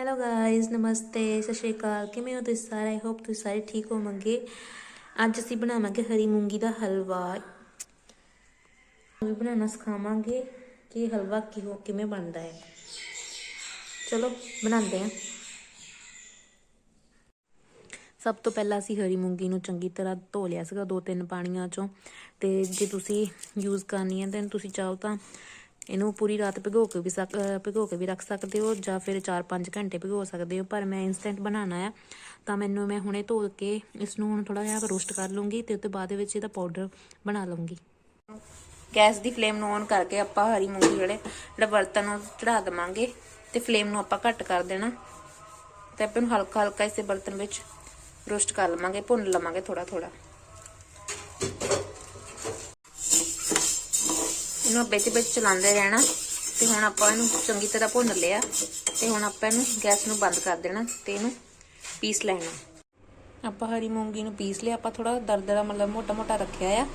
Hello guys ਨਮਸਤੇ, ਸਤਿ ਸ਼੍ਰੀ ਅਕਾਲ। ਕਿਵੇਂ ਹੋ ਤੁਸੀਂ ਸਾਰੇ? ਆਈ ਹੋਪ ਤੁਸੀਂ ਸਾਰੇ ਠੀਕ ਹੋਵੋਗੇ। ਅੱਜ ਅਸੀਂ ਬਣਾਵਾਂਗੇ ਹਰੀ ਮੂੰਗੀ ਦਾ ਹਲਵਾ। ਵੀ ਬਣਾਉਣਾ ਸਿਖਾਵਾਂਗੇ ਕਿ ਹਲਵਾ ਕਿਹੋ ਕਿਵੇਂ ਬਣਦਾ ਹੈ। ਚਲੋ, ਬਣਾਉਂਦੇ ਹਾਂ। ਸਭ ਤੋਂ ਪਹਿਲਾਂ ਅਸੀਂ ਹਰੀ ਮੂੰਗੀ ਨੂੰ ਚੰਗੀ ਤਰ੍ਹਾਂ ਧੋ ਲਿਆ ਸੀਗਾ, ਦੋ ਤਿੰਨ ਪਾਣੀਆਂ ਚੋਂ। ਤੇ ਜੇ ਤੁਸੀਂ ਯੂਜ਼ ਕਰਨੀ ਹੈ ਤਾਂ ਤੁਸੀਂ ਚਾਹੋ ਤਾਂ ਇਹਨੂੰ ਪੂਰੀ ਰਾਤ ਭਿਗੋ ਕੇ ਵੀ ਸਕ ਭਿਗੋ ਕੇ ਵੀ ਰੱਖ ਸਕਦੇ ਹੋ ਜਾਂ ਫਿਰ 4-5 ਘੰਟੇ ਭਿਗੋ ਸਕਦੇ ਹੋ, ਪਰ ਮੈਂ ਇਨਸਟੈਂਟ ਬਣਾਉਣਾ ਆ। ਤਾਂ ਮੈਨੂੰ ਮੈਂ ਹੁਣੇ ਧੋ ਕੇ ਇਸ ਨੂੰ ਹੁਣ ਥੋੜਾ ਜਿਹਾ ਰੋਸਟ ਕਰ ਲੂੰਗੀ ਤੇ ਉਸ ਤੋਂ ਬਾਅਦ ਵਿੱਚ ਇਹਦਾ ਪਾਊਡਰ ਬਣਾ ਲੂੰਗੀ ਗੈਸ ਦੀ ਫਲੇਮ ਨੂੰ ਔਨ ਕਰਕੇ ਆਪਾਂ ਹਰੀ ਮੂੰਗੀ ਜਿਹੜੇ ਜਿਹੜਾ ਬਰਤਨ ਨੂੰ ਚੜਾ ਦਵਾਂਗੇ ਤੇ ਫਲੇਮ ਨੂੰ ਆਪਾਂ ਘੱਟ ਕਰ ਦੇਣਾ। ਤੇ ਆਪਾਂ ਨੂੰ ਹਲਕਾ ਹਲਕਾ ਇਸੇ ਬਰਤਨ ਵਿੱਚ ਰੋਸਟ ਕਰ ਲਵਾਂਗੇ, ਭੁੰਨ ਲਵਾਂਗੇ ਥੋੜਾ ਥੋੜਾ ਇਹਨੂੰ ਵਿੱਚ ਵਿੱਚ ਚਲਾਉਂਦੇ ਰਹਿਣਾ ਤੇ ਹੁਣ ਆਪਾਂ ਇਹਨੂੰ ਚੰਗੀ ਤਰ੍ਹਾਂ ਭੁੰਨ ਲਿਆ ਤੇ ਹੁਣ ਆਪਾਂ ਇਹਨੂੰ ਗੈਸ ਨੂੰ ਬੰਦ ਕਰ ਦੇਣਾ ਤੇ ਇਹਨੂੰ ਪੀਸ ਲੈਣਾ। ਆਪਾਂ ਹਰੀ ਮੂੰਗੀ ਨੂੰ ਪੀਸ ਲਿਆ, ਆਪਾਂ ਥੋੜਾ ਦਰਦਰਾ ਮਤਲਬ ਮੋਟਾ ਮੋਟਾ ਰੱਖਿਆ ਆ।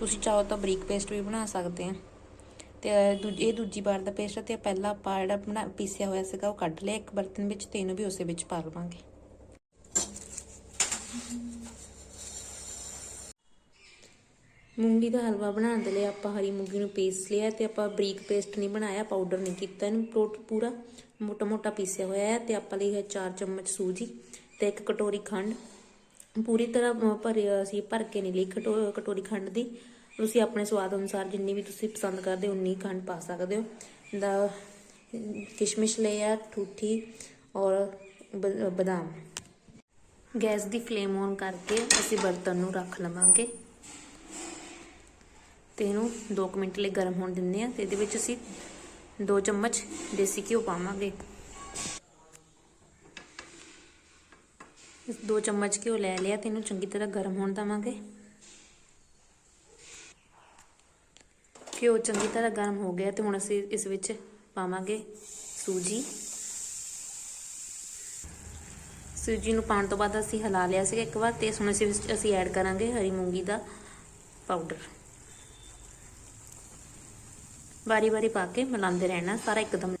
ਤੁਸੀਂ ਚਾਹੋ ਤਾਂ ਬਰੀਕ ਪੇਸਟ ਵੀ ਬਣਾ ਸਕਦੇ ਆ। ਤੇ ਦੂਜੀ, ਇਹ ਦੂਜੀ ਵਾਰ ਦਾ ਪੇਸਟ ਤੇ ਪਹਿਲਾਂ ਆਪਾਂ ਜਿਹੜਾ ਬਣਾ, ਪੀਸਿਆ ਹੋਇਆ ਸੀਗਾ ਉਹ ਕੱਢ ਲਿਆ ਇੱਕ ਬਰਤਨ ਵਿੱਚ ਤੇ ਇਹਨੂੰ ਵੀ ਉਸੇ ਵਿੱਚ ਪਾ ਲਵਾਂਗੇ। ਮੂੰਗੀ ਦਾ ਹਲਵਾ ਬਣਾਉਣ ਦੇ ਲਈ ਆਪਾਂ ਹਰੀ ਮੂੰਗੀ ਨੂੰ ਪੀਸ ਲਿਆ ਤੇ ਆਪਾਂ ਬਰੀਕ ਪੇਸਟ ਨਹੀਂ ਬਣਾਇਆ ਪਾਊਡਰ ਨਹੀਂ ਕੀਤਾ ਇਹਨੂੰ ਟੋਟ ਪੂਰਾ ਮੋਟਾ ਮੋਟਾ ਪੀਸਿਆ ਹੋਇਆ ਹੈ ਤੇ ਆਪਾਂ ਲਈ ਹੈ 4 ਚਮਚ ਸੂਜੀ ਤੇ ਇੱਕ ਕਟੋਰੀ ਖੰਡ। ਪੂਰੀ ਤਰ੍ਹਾਂ ਭਰੇ ਅਸੀਂ ਭਰ ਕੇ ਨਹੀਂ ਲਈ ਕਟੋ- ਕਟੋਰੀ ਖੰਡ ਦੀ। ਤੁਸੀਂ ਆਪਣੇ ਸਵਾਦ ਅਨੁਸਾਰ ਜਿੰਨੀ ਵੀ ਤੁਸੀਂ ਪਸੰਦ ਕਰਦੇ ਹੋ, ਉਨੀ ਖੰਡ ਪਾ ਸਕਦੇ ਹੋ। ਦਾ ਕਿਸ਼ਮਿਸ਼ ਲਿਆ ਠੂਠੀ ਔਰ ਬਦਾਮ। ਗੈਸ ਦੀ ਫਲੇਮ ਔਨ ਕਰਕੇ ਅਸੀਂ ਬਰਤਨ ਨੂੰ ਰੱਖ ਲਵਾਂਗੇ। ਤੇ ਇਹਨੂੰ 2 ਮਿੰਟ ਲਈ ਗਰਮ ਹੋਣ ਦਿੰਦੇ ਆ ਤੇ ਇਹਦੇ ਵਿੱਚ ਅਸੀਂ 2 ਚਮਚ ਦੇਸੀ ਘਿਓ ਪਾਵਾਂਗੇ। ਇਸ 2 ਚਮਚ ਘਿਓ ਲੈ ਲਿਆ ਤੇ ਇਹਨੂੰ ਚੰਗੀ ਤਰ੍ਹਾਂ ਗਰਮ ਹੋਣ ਦਵਾਂਗੇ। ਘਿਓ ਚੰਗੀ ਤਰ੍ਹਾਂ ਗਰਮ ਹੋ ਗਿਆ ਤੇ ਹੁਣ ਅਸੀਂ ਇਸ ਵਿੱਚ ਪਾਵਾਂਗੇ ਸੂਜੀ। ਸੂਜੀ ਨੂੰ ਪਾਉਣ ਤੋਂ ਬਾਅਦ ਅਸੀਂ ਹਿਲਾ ਲਿਆ ਸੀਗਾ ਇੱਕ ਵਾਰ ਤੇ ਹੁਣ ਅਸੀਂ ਅਸੀਂ ਐਡ ਕਰਾਂਗੇ ਹਰੀ ਮੂੰਗੀ ਦਾ ਪਾਊਡਰ। ਵਾਰੀ ਵਾਰੀ ਪਾ ਕੇ ਮਿਲਾਉਂਦੇ ਰਹਿਣਾ, ਸਾਰਾ ਇੱਕਦਮ।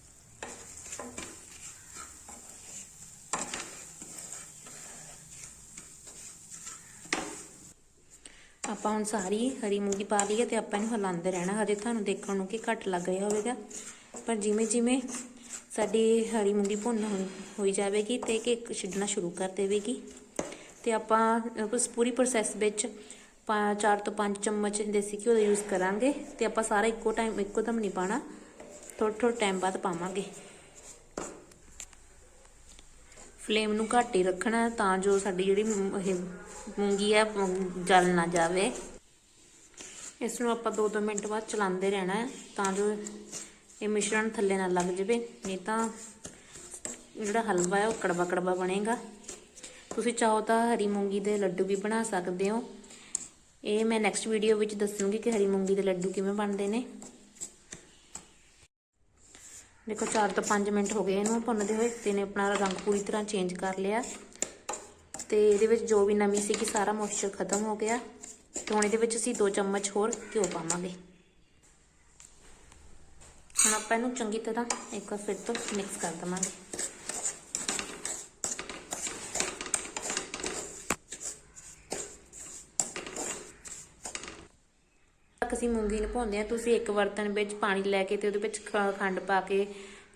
ਆਪਾਂ ਹੁਣ ਸਾਰੀ ਹਰੀ ਮੂੰਗੀ ਪਾ ਲਈ ਹੈ ਤੇ ਆਪਾਂ ਇਹਨੂੰ ਹਲਾਉਂਦੇ ਰਹਿਣਾ। ਹਜੇ ਤੁਹਾਨੂੰ ਦੇਖਣ ਨੂੰ ਕਿ ਘੱਟ ਲੱਗ ਰਿਹਾ ਹੋਵੇਗਾ, ਪਰ ਜਿਵੇਂ ਜਿਵੇਂ ਸਾਡੀ ਹਰੀ ਮੂੰਗੀ ਭੁੰਨ ਹੋਈ ਜਾਵੇਗੀ ਤੇ ਕਿ ਛਿੱਡਣਾ ਸ਼ੁਰੂ ਕਰ ਦੇਵੇਗੀ। ਤੇ ਆਪਾਂ ਉਸ ਪੂਰੀ ਪ੍ਰੋਸੈਸ ਵਿੱਚ 4 ਤੋਂ 5 ਚਮਚ ਦੇਸੀ ਘਿਓ ਦਾ ਯੂਜ਼ ਕਰਾਂਗੇ ਤੇ ਆਪਾਂ ਸਾਰਾ ਇੱਕੋ ਟਾਈਮ ਇੱਕੋ ਦਮ ਨਹੀਂ ਪਾਣਾ। ਥੋੜਾ ਥੋੜਾ ਟਾਈਮ ਬਾਅਦ ਪਾਵਾਂਗੇ। ਫਲੇਮ ਨੂੰ ਘੱਟ ਹੀ ਰੱਖਣਾ ਤਾਂ ਜੋ ਸਾਡੀ ਜਿਹੜੀ ਇਹ ਮੂੰਗੀ ਹੈ ਜਲ ਨਾ ਜਾਵੇ। ਇਸ ਨੂੰ ਆਪਾਂ 2-2 ਮਿੰਟ ਬਾਅਦ ਚਲਾਉਂਦੇ ਰਹਿਣਾ ਹੈ ਤਾਂ ਜੋ ਇਹ ਮਿਸ਼ਰਣ ਥੱਲੇ ਨਾ ਲੱਗ ਜਾਵੇ। ਨਹੀਂ ਤਾਂ ਜਿਹੜਾ ਹਲਵਾ ਹੈ ਉਹ ਕੜਵਾ ਕੜਵਾ ਬਣੇਗਾ। ਤੁਸੀਂ ਚਾਹੋ ਤਾਂ ਹਰੀ ਮੂੰਗੀ ਦੇ ਲੱਡੂ ਵੀ ਬਣਾ ਸਕਦੇ ਹੋ। ਇਹ ਮੈਂ ਨੈਕਸਟ ਵੀਡੀਓ ਵਿੱਚ ਦੱਸੂਗੀ ਕਿ ਹਰੀ ਮੂੰਗੀ ਦੇ ਲੱਡੂ ਕਿਵੇਂ ਬਣਦੇ ਨੇ। ਦੇਖੋ 4 ਤੋਂ 5 ਮਿੰਟ ਹੋ ਗਏ ਇਹਨੂੰ ਭੁੰਨਦੇ ਹੋਏ ਤੇ ਨੇ ਆਪਣਾ ਰੰਗ ਪੂਰੀ ਤਰ੍ਹਾਂ ਚੇਂਜ ਕਰ ਲਿਆ। ਤੇ ਇਹਦੇ ਵਿੱਚ ਜੋ ਵੀ ਨਮੀ ਸੀ ਕਿ ਸਾਰਾ ਮੋਇਸਚਰ ਖਤਮ ਹੋ ਗਿਆ। ਤੇ ਹੁਣ ਇਹਦੇ ਵਿੱਚ ਅਸੀਂ 2 ਚਮਚ ਹੋਰ ਘਿਓ ਪਾਵਾਂਗੇ। ਹੁਣ ਆਪਾਂ ਇਹਨੂੰ ਚੰਗੀ ਤਰ੍ਹਾਂ ਇੱਕ ਵਾਰ ਫਿਰ ਤੋਂ ਮਿਕਸ ਕਰ ਦਵਾਂਗੇ। ਅਸੀਂ ਮੂੰਗੀ ਨੂੰ ਭੁੰਨਦੇ ਆ ਤੁਸੀਂ ਇੱਕ ਬਰਤਨ ਵਿੱਚ ਪਾਣੀ ਲੈ ਕੇ ਤੇ ਉਹਦੇ ਵਿੱਚ ਖੰਡ ਪਾ ਕੇ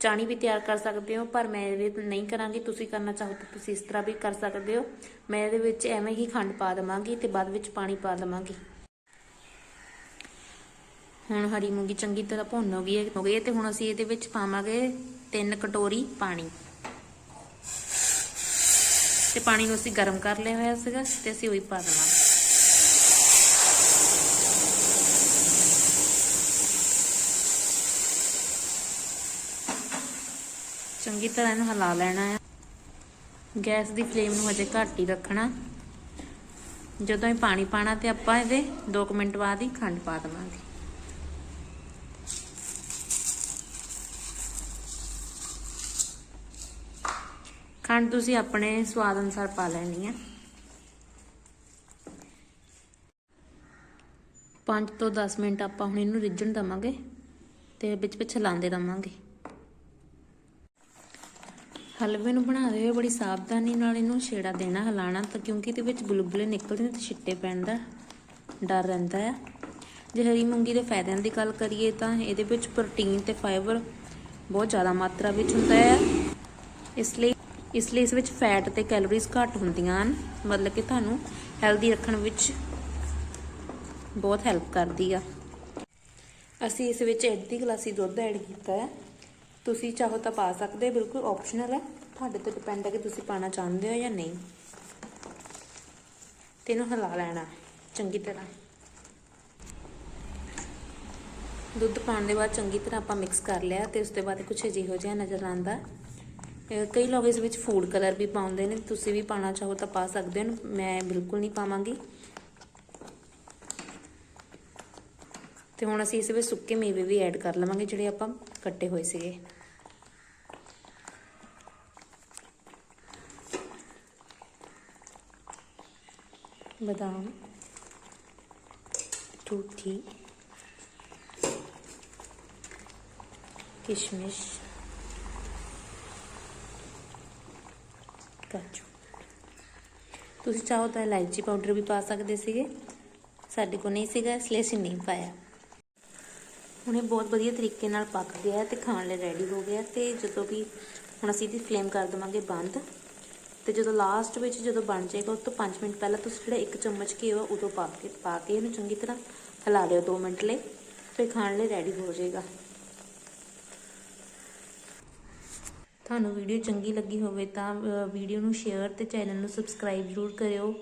ਚਾਣੀ ਵੀ ਤਿਆਰ ਕਰ ਸਕਦੇ ਹੋ, ਪਰ ਮੈਂ ਇਹਦੇ ਨਹੀਂ ਕਰਾਂਗੀ, ਤੁਸੀਂ ਕਰਨਾ ਚਾਹੋ ਤਾਂ ਤੁਸੀਂ ਇਸ ਤਰ੍ਹਾਂ ਵੀ ਕਰ ਸਕਦੇ ਹੋ। ਮੈਂ ਇਹਦੇ ਵਿੱਚ ਐਵੇਂ ਹੀ ਖੰਡ ਪਾ ਦਵਾਂਗੀ ਤੇ ਬਾਅਦ ਵਿੱਚ ਪਾਣੀ ਪਾ ਦਵਾਂਗੀ। ਹੁਣ ਹਰੀ ਮੂੰਗੀ ਚੰਗੀ ਤਰ੍ਹਾਂ ਭੁੰਨ ਹੋ ਗਈ ਹੈ, ਹੋ ਗਈ ਹੈ ਤੇ ਹੁਣ ਅਸੀਂ ਇਹਦੇ ਵਿੱਚ ਪਾਵਾਂਗੇ 3 ਕਟੋਰੀ ਪਾਣੀ। ਤੇ ਪਾਣੀ ਨੂੰ ਅਸੀਂ ਗਰਮ ਕਰ ਲਿਆ ਹੋਇਆ ਸੀਗਾ ਤੇ ਅਸੀਂ ਉਹੀ ਪਾ ਦਵਾਂਗੇ। ਚੰਗੀ ਤਰ੍ਹਾਂ ਇਹਨੂੰ ਹਿਲਾ ਲੈਣਾ ਹੈ ਗੈਸ ਦੀ ਫਲੇਮ ਨੂੰ ਹਜੇ ਘੱਟ ਹੀ ਰੱਖਣਾ। ਜਦੋਂ ਹੀ ਪਾਣੀ ਪਾਣਾ ਤੇ ਆਪਾਂ ਇਹਦੇ 2 ਮਿੰਟ ਬਾਅਦ ਹੀ ਖੰਡ ਪਾ ਦੇਵਾਂਗੇ। ਖੰਡ ਤੁਸੀਂ ਆਪਣੇ ਸਵਾਦ ਅਨੁਸਾਰ ਪਾ ਲੈਣੀ ਹੈ 5 ਤੋਂ 10 ਮਿੰਟ ਆਪਾਂ ਹੁਣ ਇਹਨੂੰ ਰਿੱਝਣ ਦਵਾਂਗੇ ਤੇ ਵਿੱਚ ਵਿੱਚ ਹਿਲਾਉਂਦੇ ਰਵਾਂਗੇ। ਹਲਵੇ ਨੂੰ ਬਣਾਉਂਦੇ ਹੋਏ ਬੜੀ ਸਾਵਧਾਨੀ ਨਾਲ ਇਹਨੂੰ ਛੇੜਾ ਦੇਣਾ ਹਿਲਾਣਾ ਤਾਂ ਕਿਉਂਕਿ ਇਹਦੇ ਵਿੱਚ ਬੁਲਬੁਲੇ ਨਿਕਲਦੇ ਨੇ ਤੇ ਛਿੱਟੇ ਪੈਣ ਦਾ ਡਰ ਰਹਿੰਦਾ ਹੈ ਜੇ ਹਰੀ ਮੂੰਗੀ ਦੇ ਫਾਇਦਿਆਂ ਦੀ ਗੱਲ ਕਰੀਏ ਤਾਂ ਇਹਦੇ ਵਿੱਚ ਪ੍ਰੋਟੀਨ ਤੇ ਫਾਈਬਰ ਬਹੁਤ ਜ਼ਿਆਦਾ ਮਾਤਰਾ ਵਿੱਚ ਹੁੰਦਾ ਹੈ ਇਸ ਲਈ ਇਸ ਲਈ ਇਸ ਵਿੱਚ ਫੈਟ ਤੇ ਕੈਲੋਰੀਜ਼ ਘੱਟ ਹੁੰਦੀਆਂ ਹਨ, ਮਤਲਬ ਕਿ ਤੁਹਾਨੂੰ ਹੈਲਦੀ ਰੱਖਣ ਵਿੱਚ ਬਹੁਤ ਹੈਲਪ ਕਰਦੀ ਆ। ਅਸੀਂ ਇਸ ਵਿੱਚ ਅੱਧੀ ਗਲਾਸੀ ਦੁੱਧ ਐਡ ਕੀਤਾ ਹੈ ਤੁਸੀਂ ਚਾਹੋ ਤਾਂ ਪਾ ਸਕਦੇ ਹੋ ਬਿਲਕੁਲ ਆਪਸ਼ਨਲ ਹੈ। ਤੁਹਾਡੇ ਤੇ ਡਿਪੈਂਡ ਹੈ ਕਿ ਤੁਸੀਂ ਪਾਣਾ ਚਾਹੁੰਦੇ ਹੋ ਜਾਂ ਨਹੀਂ। ਤੇ ਇਹਨੂੰ ਹਿਲਾ ਲੈਣਾ, ਚੰਗੀ ਤਰ੍ਹਾਂ। ਦੁੱਧ ਪਾਉਣ ਦੇ ਬਾਅਦ ਚੰਗੀ ਤਰ੍ਹਾਂ ਆਪਾਂ ਮਿਕਸ ਕਰ ਲਿਆ ਤੇ ਉਸ ਤੋਂ ਬਾਅਦ ਕੁਝ ਅਜਿਹੋ ਜਿਹਾ ਨਜ਼ਰ ਆਂਦਾ ਕਈ ਲੋਕ ਇਸ ਵਿੱਚ ਫੂਡ ਕਲਰ ਵੀ ਪਾਉਂਦੇ ਨੇ, ਤੁਸੀਂ ਵੀ ਪਾਣਾ ਚਾਹੋ ਤਾਂ ਪਾ ਸਕਦੇ ਹੋ, ਮੈਂ ਬਿਲਕੁਲ ਨਹੀਂ ਪਾਵਾਂਗੀ। ਤੇ ਹੁਣ ਅਸੀਂ ਇਸ ਵਿੱਚ ਸੁੱਕੇ ਮੇਵੇ ਵੀ ਐਡ ਕਰ ਲਵਾਂਗੇ, ਜਿਹੜੇ ਆਪਾਂ ਕੱਟੇ ਹੋਏ ਸੀਗੇ। ਬਦਾਮ, ਟੂਥੀ, ਕਿਸ਼ਮਿਸ਼ ਕਾਜੂ ਤੁਸੀਂ ਚਾਹੋ ਤਾਂ ਇਲਾਇਚੀ ਪਾਊਡਰ ਵੀ ਪਾ ਸਕਦੇ ਸੀਗੇ? ਸਾਡੇ ਕੋਲ ਨਹੀਂ ਸੀਗਾ, ਇਸ ਲਈ ਅਸੀਂ ਨਹੀਂ ਪਾਇਆ। ਹੁਣ ਇਹ ਬਹੁਤ ਵਧੀਆ ਤਰੀਕੇ ਨਾਲ ਪੱਕ ਗਿਆ ਹੈ ਤੇ ਖਾਣ ਲਈ ਰੈਡੀ ਹੋ ਗਿਆ ਤੇ ਜਦੋਂ ਵੀ ਹੁਣ ਅਸੀਂ ਇਹਦੀ ਫਲੇਮ ਕਰ ਦੇਵਾਂਗੇ ਬੰਦ ਤੇ ਜਦੋਂ ਲਾਸਟ ਵਿੱਚ ਜਦੋਂ ਬਣ ਜਾਏਗਾ, ਉਸ ਤੋਂ 5 ਮਿੰਟ ਪਹਿਲਾਂ ਤੁਸੀਂ ਜਿਹੜਾ ਇੱਕ ਚਮਚ ਘੀ ਹੋ ਉਦੋਂ ਪਾ ਕੇ ਪਾ ਕੇ ਇਹਨੂੰ ਚੰਗੀ ਤਰ੍ਹਾਂ ਹਿਲਾ ਲਿਓ 2 ਮਿੰਟ ਲਈ, ਫਿਰ ਖਾਣ ਲਈ ਰੈਡੀ ਹੋ ਜਾਏਗਾ। ਤੁਹਾਨੂੰ ਵੀਡੀਓ ਚੰਗੀ ਲੱਗੀ ਹੋਵੇ ਤਾਂ ਵੀਡੀਓ ਨੂੰ ਸ਼ੇਅਰ ਤੇ ਚੈਨਲ ਨੂੰ ਸਬਸਕ੍ਰਾਈਬ ਜ਼ਰੂਰ ਕਰਿਓ।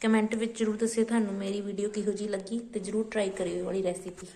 ਕਮੈਂਟ ਵਿੱਚ ਜ਼ਰੂਰ ਦੱਸਿਓ ਤੁਹਾਨੂੰ ਮੇਰੀ ਵੀਡੀਓ ਕਿਹੋ ਜਿਹੀ ਲੱਗੀ ਤੇ ਜ਼ਰੂਰ ਟਰਾਈ ਕਰਿਓ ਇਹ ਵਾਲੀ ਰੈਸਿਪੀ